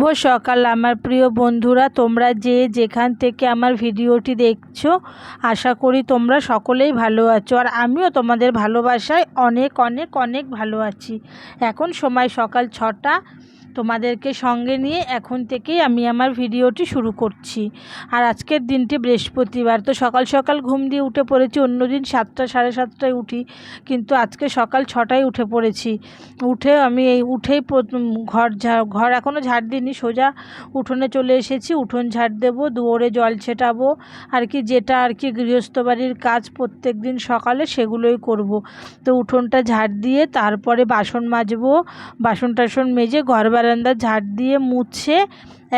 শুভ সকাল, আমার প্রিয় বন্ধুরা। তোমরা যে যেখান থেকে আমার ভিডিওটি দেখছ, আশা করি তোমরা সকলেই ভালো আছো। আর আমিও তোমাদের ভালোবাসায় অনেক অনেক অনেক ভালো আছি। এখন সময় সকাল ছটা। তোমাদেরকে সঙ্গে নিয়ে এখন থেকেই আমি আমার ভিডিওটি শুরু করছি। আর আজকের দিনটি বৃহস্পতিবার। তো সকাল সকাল ঘুম দিয়ে উঠে পড়েছি। অন্যদিন সাতটা, সাড়ে সাতটায় উঠি। কিন্তু আজকে সকাল ছটায় উঠে পড়েছি। উঠে আমি এই উঠেই ঘর ঘর এখনও ঝাড় দিইনি, সোজা উঠোনে চলে এসেছি। উঠোন ঝাড় দেবো, দুয়ারে জল ছেটাবো। আর কি যেটা আর কি গৃহস্থ বাড়ির কাজ প্রত্যেক দিন সকালে সেগুলোই করব। তো উঠোনটা ঝাড় দিয়ে তারপরে বাসন মাজবো, বাসন টাসন মেজে ঘর বারান্দা ঝাড় দিয়ে মুছে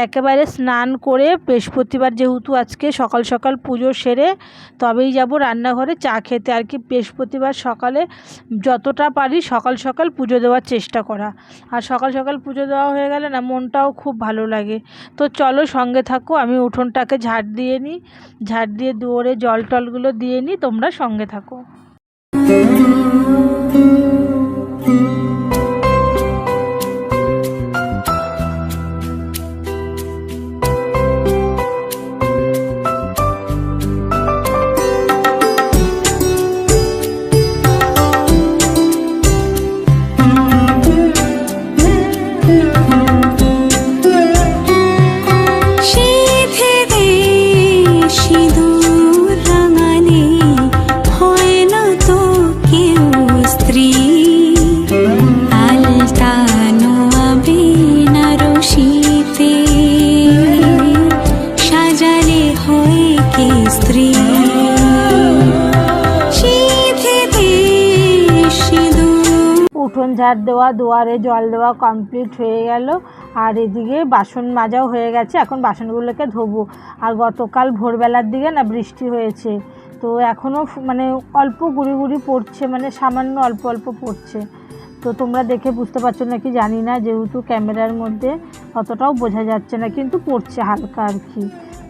একেবারে স্নান করে বৃহস্পতিবার যেহেতু আজকে সকাল সকাল পুজো সেরে তবেই যাব রান্নাঘরে চা খেতে। আর কি বৃহস্পতিবার সকালে যতটা পারি সকাল সকাল পুজো দেওয়ার চেষ্টা করা। আর সকাল সকাল পুজো দেওয়া হয়ে গেলে না মনটাও খুব ভালো লাগে। তো চলো সঙ্গে থাকো, আমি উঠোনটাকে ঝাড় দিয়ে নিই। ঝাড় দিয়ে দুয়ারে জল টলগুলো দিয়ে নিই, তোমরা সঙ্গে থাকো। ঝাড় দেওয়া, দুয়ারে জল দেওয়া কমপ্লিট হয়ে গেল। আর এদিকে বাসন মাজাও হয়ে গেছে। এখন বাসনগুলোকে ধোবো। আর গতকাল ভোরবেলার দিকে না বৃষ্টি হয়েছে। তো এখনও মানে অল্প গুড়ি গুড়ি পড়ছে। মানে সামান্য অল্প অল্প পড়ছে। তো তোমরা দেখে বুঝতে পারছ নাকি? জানি না। যেহেতু ক্যামেরার মধ্যে অতটাও বোঝা যাচ্ছে না। কিন্তু পড়ছে হালকা আর কি।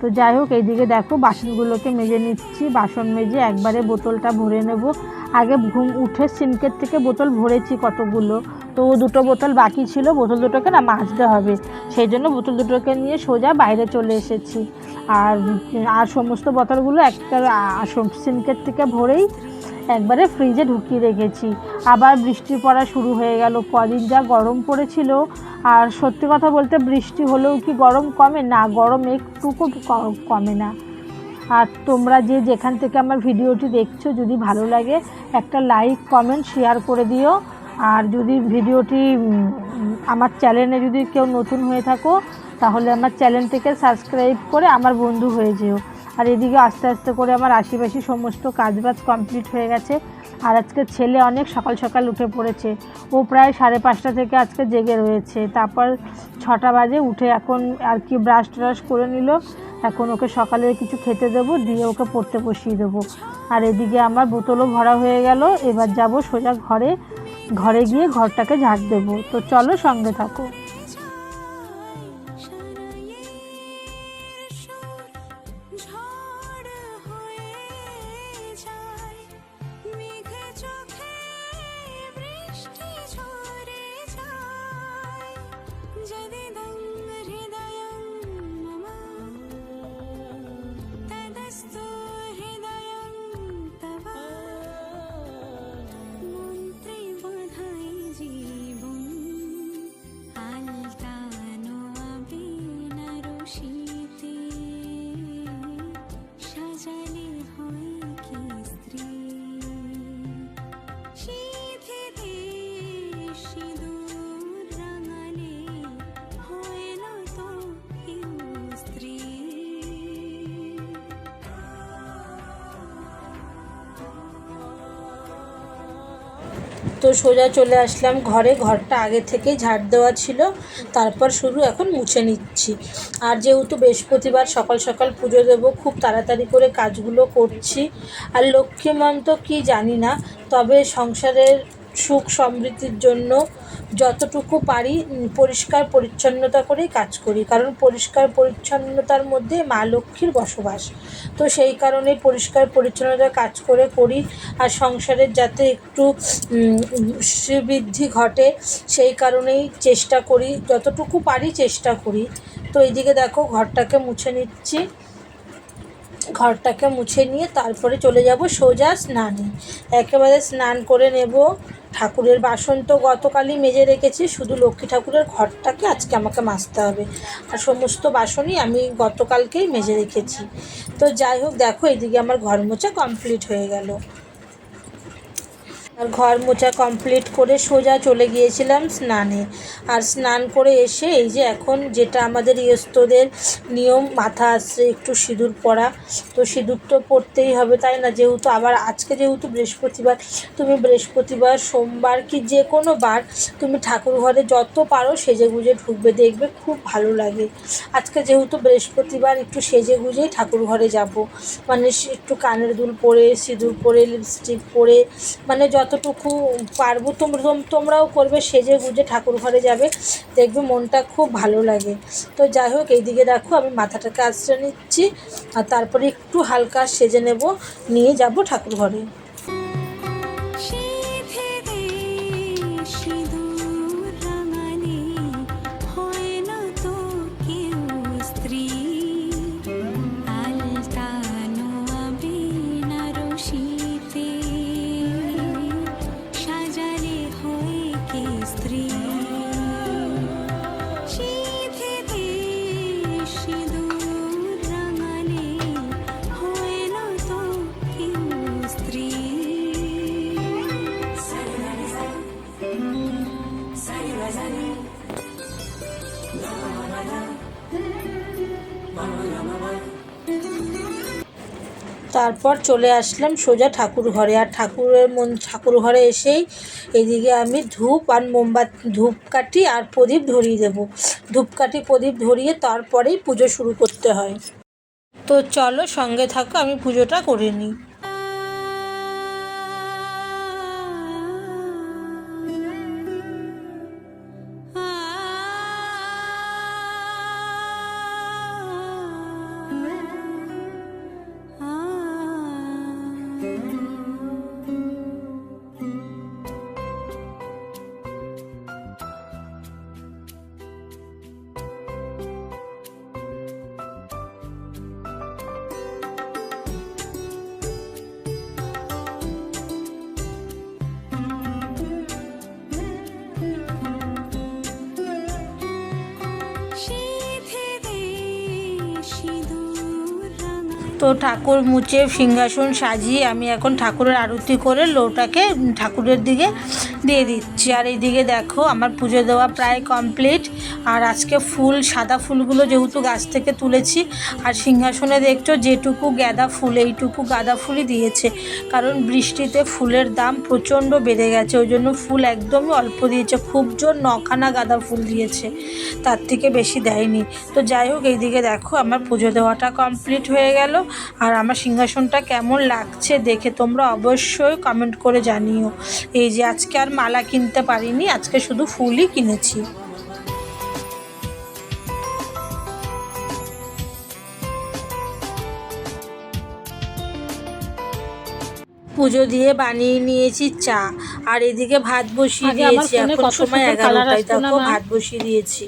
তো যাই হোক, এইদিকে দেখো বাসনগুলোকে মেজে নিচ্ছি। বাসন মেজে একবারে বোতলটা ভরে নেব। আগে ঘুম উঠে সিনকের থেকে বোতল ভরেছি কতগুলো। তো দুটো বোতল বাকি ছিল, বোতল দুটোকে না মাজতে হবে। সেই জন্য বোতল দুটোকে নিয়ে সোজা বাইরে চলে এসেছি। আর আর সমস্ত বোতলগুলো একটা সিনকের থেকে ভরেই একবারে ফ্রিজে ঢুকিয়ে রেখেছি। আবার বৃষ্টি পড়া শুরু হয়ে গেল। কদিন যা গরম পড়েছিল। আর সত্যি কথা বলতে বৃষ্টি হলেও কি গরম কমে? না, গরম একটুকু কমে না। আর তোমরা যে যেখান থেকে আমার ভিডিওটি দেখছ, যদি ভালো লাগে, একটা লাইক কমেন্ট শেয়ার করে দিও। আর যদি ভিডিওটি আমার চ্যানেলে যদি কেউ নতুন হয়ে থাকো, তাহলে আমার চ্যানেলটিকে সাবস্ক্রাইব করে আমার বন্ধু হয়ে যেও। আর এদিকে আস্তে আস্তে করে আমার আশেপাশে সমস্ত কাজবাজ কমপ্লিট হয়ে গেছে। আর আজকে ছেলে অনেক সকাল সকাল উঠে পড়েছে। ও প্রায় সাড়ে পাঁচটা থেকে আজকে জেগে রয়েছে। তারপর ছটা বাজে উঠে এখন আর কি ব্রাশ ট্রাশ করে নিল। এখন ওকে সকালে কিছু খেতে দেবো, দিয়ে ওকে পড়তে বসিয়ে দেবো। আর এদিকে আমার বোতলও ভরা হয়ে গেল। এবার যাব সোজা ঘরে। ঘরে গিয়ে ঘরটাকে ঝাঁট দেবো। তো চলো সঙ্গে থাকো। তো সোজা চলে আসলাম ঘরে। ঘরটা আগে থেকে ঝাড় দেওয়া ছিল। তারপর শুরু এখন মুছে নিচ্ছি। আর যেহেতু বৃহস্পতিবার সকাল সকাল পুজো দেবো, খুব তাড়াতাড়ি করে কাজগুলো করছি। আর লক্ষ্মী মন্ত্র কি জানি না, তবে সংসারের সুখ সমৃদ্ধির জন্য যতটুকু পারি পরিষ্কার পরিচ্ছন্নতা করেই কাজ করি। কারণ পরিষ্কার পরিচ্ছন্নতার মধ্যে মা লক্ষ্মীর বসবাস। তো সেই কারণে পরিষ্কার পরিচ্ছন্নতার কাজ করে করি। আর সংসারের যাতে একটু শ্রীবৃদ্ধি ঘটে, সেই কারণেই চেষ্টা করি। যতটুকু পারি চেষ্টা করি। তো এইদিকে দেখো, ঘরটাকে মুছে নিচ্ছি। ঘরটাকে মুছে নিয়ে তারপরে চলে যাব সোজা স্নানে। একেবারে স্নান করে নেব। ঠাকুরের বাসন তো গতকালই মেজে রেখেছি, শুধু লক্ষ্মী ঠাকুরের ঘরটাকে আজকে আমাকে মাজতে হবে। আর সমস্ত বাসনই আমি গতকালকেই মেজে রেখেছি। তো যাই হোক, দেখো এদিকে আমার ঘর মোছা কমপ্লিট হয়ে গেল। ঘর মোছা কমপ্লিট করে সোজা চলে গিয়েছিলাম স্নানে। আর স্নান করে এসে এই যে এখন যেটা আমাদের ইয়স্তদের নিয়ম, মাথা আসছে একটু সিঁদুর পরা। তো সিঁদুর তো পরতেই হবে, তাই না? যেহেতু আবার আজকে যেহেতু বৃহস্পতিবার, তুমি বৃহস্পতিবার, সোমবার কি যে কোনো বার তুমি ঠাকুর ঘরে যত পারো সেজে গুজে ঢুকবে, দেখবে খুব ভালো লাগে। আজকে যেহেতু বৃহস্পতিবার, একটু সেজে গুজেই ঠাকুর ঘরে যাব। মানে একটু কানের দুল পরে, সিঁদুর পরে লিপস্টিক পরে মানে যতটুকু পারব তোমরা তোমরাও করবে, সেজে গুজে ঠাকুর ঘরে যাবে। দেখবে মনটা খুব ভালো লাগে। তো যাই হোক, এইদিকে দেখো, আমি মাথাটাকে আশ্রয় নিচ্ছি, আর তারপরে একটু হালকা সেজে নেব, নিয়ে যাব ঠাকুর ঘরে। সিঁদুর তারপর চলে আসলাম সোজা ঠাকুর ঘরে। আর ঠাকুরের মন, ঠাকুর ঘরে এসেই এদিকে আমি ধূপ আর মোমবাতি, ধূপকাঠি আর প্রদীপ ধরিয়ে দেব। ধূপকাঠি, প্রদীপ ধরিয়ে তারপরেই পুজো শুরু করতে হয়। তো চলো সঙ্গে থাকো, আমি পুজোটা করে নিই। তো ঠাকুর মুছে সিংহাসন সাজিয়ে আমি এখন ঠাকুরের আরতি করে লোটাকে ঠাকুরের দিকে দিয়ে দিচ্ছি। আর এইদিকে দেখো, আমার পুজো দেওয়া প্রায় কমপ্লিট। আর আজকে ফুল, সাদা ফুলগুলো যেহেতু গাছ থেকে তুলেছি, আর সিংহাসনে দেখছ যেটুকু গাঁদা ফুল, এইটুকু গাঁদা ফুলই দিয়েছে। কারণ বৃষ্টিতে ফুলের দাম প্রচণ্ড বেড়ে গেছে, ওই জন্য ফুল একদমই অল্প দিয়েছে। খুব জোর নখানা গাঁদা ফুল দিয়েছে, তার থেকে বেশি দেয়নি। তো যাই হোক, এইদিকে দেখো, আমার পুজো দেওয়াটা কমপ্লিট হয়ে গেল। আর আমার সিংহাসনটা কেমন লাগছে দেখে তোমরা অবশ্যই কমেন্ট করে জানিও। এই যে আজকে আর মালা কিনতে পারিনি আজকে শুধু ফুলই কিনেছি। পুজো দিয়ে বানিয়ে নিয়েছি চা। আর এদিকে ভাত বসিয়ে দিয়েছি এখন সময় এগারোটায় দেখো ভাত বসিয়ে দিয়েছি।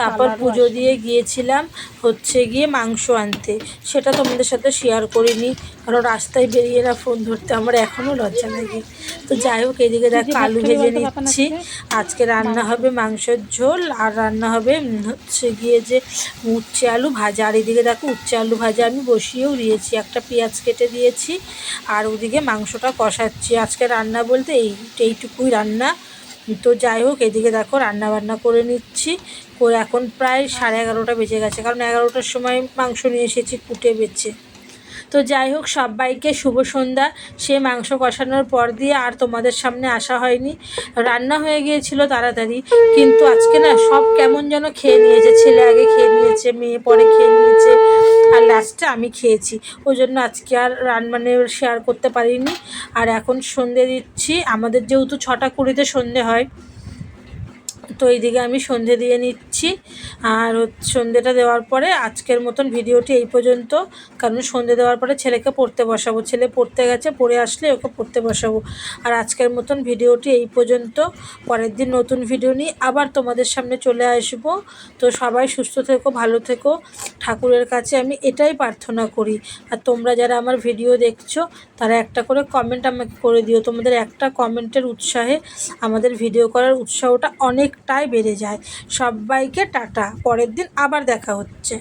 তারপর পুজো দিয়ে গিয়েছিলাম হচ্ছে গিয়ে মাংস আনতে। সেটা তোমাদের সাথে শেয়ার করিনি। কারণ রাস্তায় বেরিয়ে না ফোন ধরতে আমার এখনও লজ্জা লাগে। তো যাই হোক এদিকে দেখ আলু ভেজে নিচ্ছি। আজকে? আজকে রান্না হবে মাংসের ঝোল আর রান্না হবে হচ্ছে গিয়ে যে উচ্ছে আলু ভাজা। আর এদিকে দেখো উচ্ছে আলু ভাজা আমি বসিয়েও দিয়েছি। একটা পেঁয়াজ কেটে দিয়েছি। আর ওদিকে মাংসটা কষাচ্ছি। আজকে রান্না বলতে এই এইটুকুই রান্না। তো যাই হোক, এদিকে দেখো রান্না বান্না করে নিচ্ছি। করে এখন প্রায় সাড়ে এগারোটা বেজে গেছে, কারণ এগারোটার সময় মাংস নিয়ে এসেছি কুটে বেচে। তো যাই হোক, সবাইকে শুভ সন্ধ্যা। সে মাংস কষানোর পর দিয়ে আর তোমাদের সামনে আসা হয়নি। রান্না হয়ে গিয়েছিল তাড়াতাড়ি, কিন্তু আজকে না সব কেমন যেন খেয়ে নিয়েছে। ছেলে আগে খেয়ে নিয়েছে, মেয়ে পরে খেয়ে নিয়েছে। আর লাস্টটা আমি খেয়েছি। ওই জন্য আজকে আর রান মানে শেয়ার করতে পারিনি। আর এখন সন্ধে দিচ্ছি। আমাদের যেহেতু ছটা কুড়িতে সন্ধে হয় তো এইদিকে আমি সন্ধে দিয়ে নিচ্ছি। আর সন্ধেটা দেওয়ার পরে আজকের মতন ভিডিওটি এই পর্যন্ত। কারণ সন্ধে দেওয়ার পরে ছেলেকে পড়তে বসাবো। ছেলে পড়তে গেছে, পড়ে আসলে ওকে পড়তে বসাবো। আর আজকের মতন ভিডিওটি এই পর্যন্ত। পরের দিন নতুন ভিডিও নিয়ে আবার তোমাদের সামনে চলে আসব। তো সবাই সুস্থ থেকো, ভালো থেকো। ঠাকুরের কাছে আমি এটাই প্রার্থনা করি। আর তোমরা যারা আমার ভিডিও দেখছ, তারা একটা করে কমেন্ট আমাকে করে দিও। তোমাদের একটা কমেন্টের উৎসাহে আমাদের ভিডিও করার উৎসাহটা অনেকটাই বেড়ে যায়। সব্বাইকে টাটা পরের দিন আবার দেখা হচ্ছে।